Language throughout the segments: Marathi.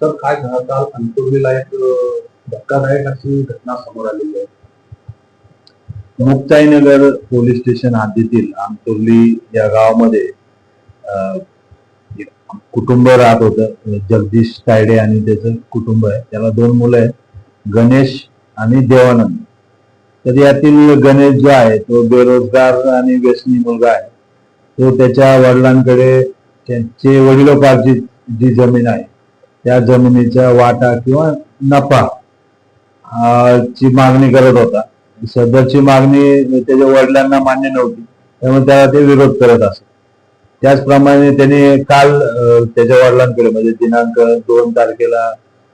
सर काय झालं? काल अंतुर्लीला एक धक्कादायक अशी घटना समोर आलेली आहे. मुक्ताईनगर पोलीस स्टेशन हद्दीतील आंतुर्ली या गावामध्ये कुटुंब राहत होतं. म्हणजे जगदीश तायडे आणि त्याचं कुटुंब आहे. त्याला दोन मुलं आहेत. गणेश आणि देवानंद. तर यातील गणेश जो आहे तो बेरोजगार आणि व्यसनी मुलगा आहे. तो त्याच्या वडिलांकडे त्यांचे वडिलोपार्जित जी जमीन आहे त्या जमिनीच्या वाटा किंवा नफा ची मागणी करत होता. सदरची मागणी त्याच्या वडिलांना मान्य नव्हती त्यामुळे त्याला ते विरोध करत असत. त्याचप्रमाणे त्याने काल त्याच्या वडिलांकडे म्हणजे दिनांक दोन तारखेला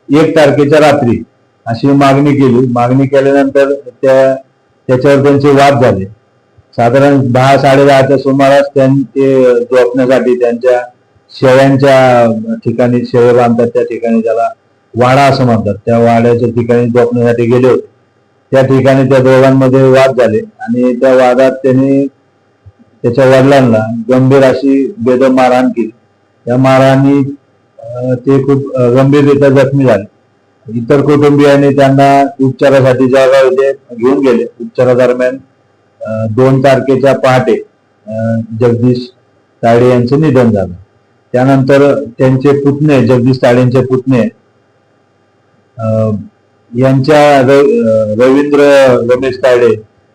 एक तारखेच्या रात्री अशी मागणी केली. मागणी केल्यानंतर त्या त्याच्यावर त्यांचे वाद झाले. साधारण दहा साडे दहाच्या सुमारास त्यांचे झोपण्यासाठी त्यांच्या शेळ्यांच्या ठिकाणी शेळे बांधतात त्या ठिकाणी त्याला वाडा असं म्हणतात. त्या वाड्याच्या ठिकाणी झोपण्यासाठी गेले होते. त्या ठिकाणी त्या दोघांमध्ये वाद झाले आणि त्या वादात त्यांनी त्याच्या वडिलांना गंभीर अशी बेदम मारहाण केली त्या मारहाणी ते खूप गंभीररित्या जखमी झाले. इतर कुटुंबियांनी त्यांना उपचारासाठी जळगाव इथे घेऊन गेले. उपचारादरम्यान दोन तारखेच्या पहाटे जगदीश ताडे यांचं निधन झालं. त्यानंतर त्यांचे पुतणे जगदीश तायडेंचे पुतणे अं, यांच्या रवींद्र रमेश तायडे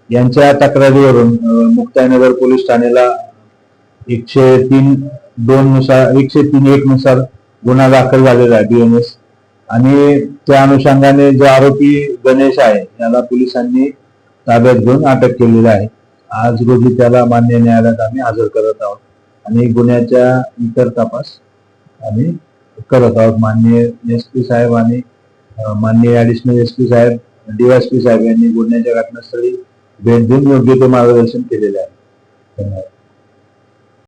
यांच्या तक्रारीवरून मुक्ताईनगर पोलीस ठाण्याला एकशे तीन दोन नुसार एकशे तीन एक नुसार गुन्हा दाखल झालेला आहे बीएनएस आणि त्या अनुषंगाने जो आरोपी गणेश आहे याला पोलिसांनी ताब्यात घेऊन अटक केलेली आहे. आज रोजी त्याला मान्य न्यायालयात आम्ही हजर करत आहोत. आणि गुन्ह्याच्या इतर तपास आम्ही करत आहोत. माननीय एस पी साहेब आणि माननीय ऍडिशनल एस पी साहेब डीवायसपी साहेब यांनी गुन्ह्याच्या घटनास्थळी भेट देऊन योग्य ते मार्गदर्शन केलेले आहे. धन्यवाद.